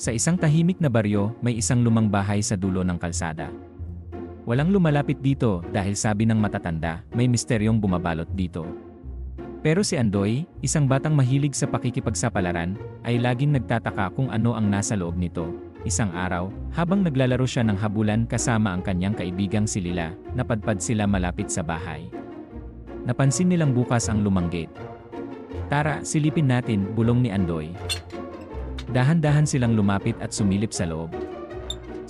Sa isang tahimik na baryo, may isang lumang bahay sa dulo ng kalsada. Walang lumalapit dito dahil sabi ng matatanda, may misteryong bumabalot dito. Pero si Andoy, isang batang mahilig sa pakikipagsapalaran, ay laging nagtataka kung ano ang nasa loob nito. Isang araw, habang naglalaro siya ng habulan kasama ang kanyang kaibigang si Lila, napadpad sila malapit sa bahay. Napansin nilang bukas ang lumang gate. Tara, silipin natin, bulong ni Andoy. Dahan-dahan silang lumapit at sumilip sa loob.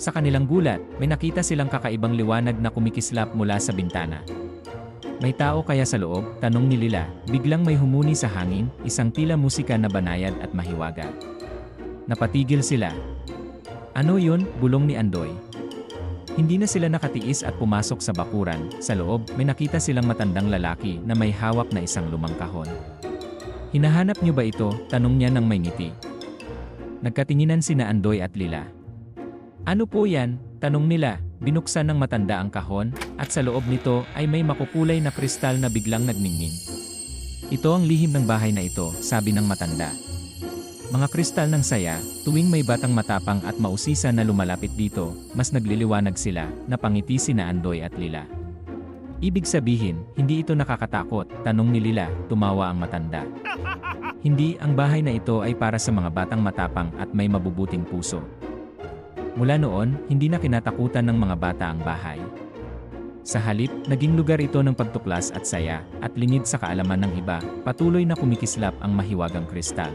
Sa kanilang gulat, may nakita silang kakaibang liwanag na kumikislap mula sa bintana. May tao kaya sa loob? Tanong ni Lila. Biglang may humuni sa hangin, isang tila musika na banayad at mahiwaga. Napatigil sila. Ano yun? Bulong ni Andoy. Hindi na sila nakatiis at pumasok sa bakuran. Sa loob, may nakita silang matandang lalaki na may hawak na isang lumang kahon. Hinahanap niyo ba ito? Tanong niya ng may ngiti. Nagkatinginan sina Andoy at Lila. Ano po yan? Tanong nila. Binuksan ng matanda ang kahon, at sa loob nito ay may makukulay na kristal na biglang nagningning. Ito ang lihim ng bahay na ito, sabi ng matanda. Mga kristal ng saya, tuwing may batang matapang at mausisa na lumalapit dito, mas nagliliwanag sila, napangiti sina Andoy at Lila. Ibig sabihin, hindi ito nakakatakot, tanong ni Lila, tumawa ang matanda. Hindi, ang bahay na ito ay para sa mga batang matapang at may mabubuting puso. Mula noon, hindi na kinatakutan ng mga bata ang bahay. Sa halip, naging lugar ito ng pagtuklas at saya, at lingid sa kaalaman ng iba, patuloy na kumikislap ang mahiwagang kristal.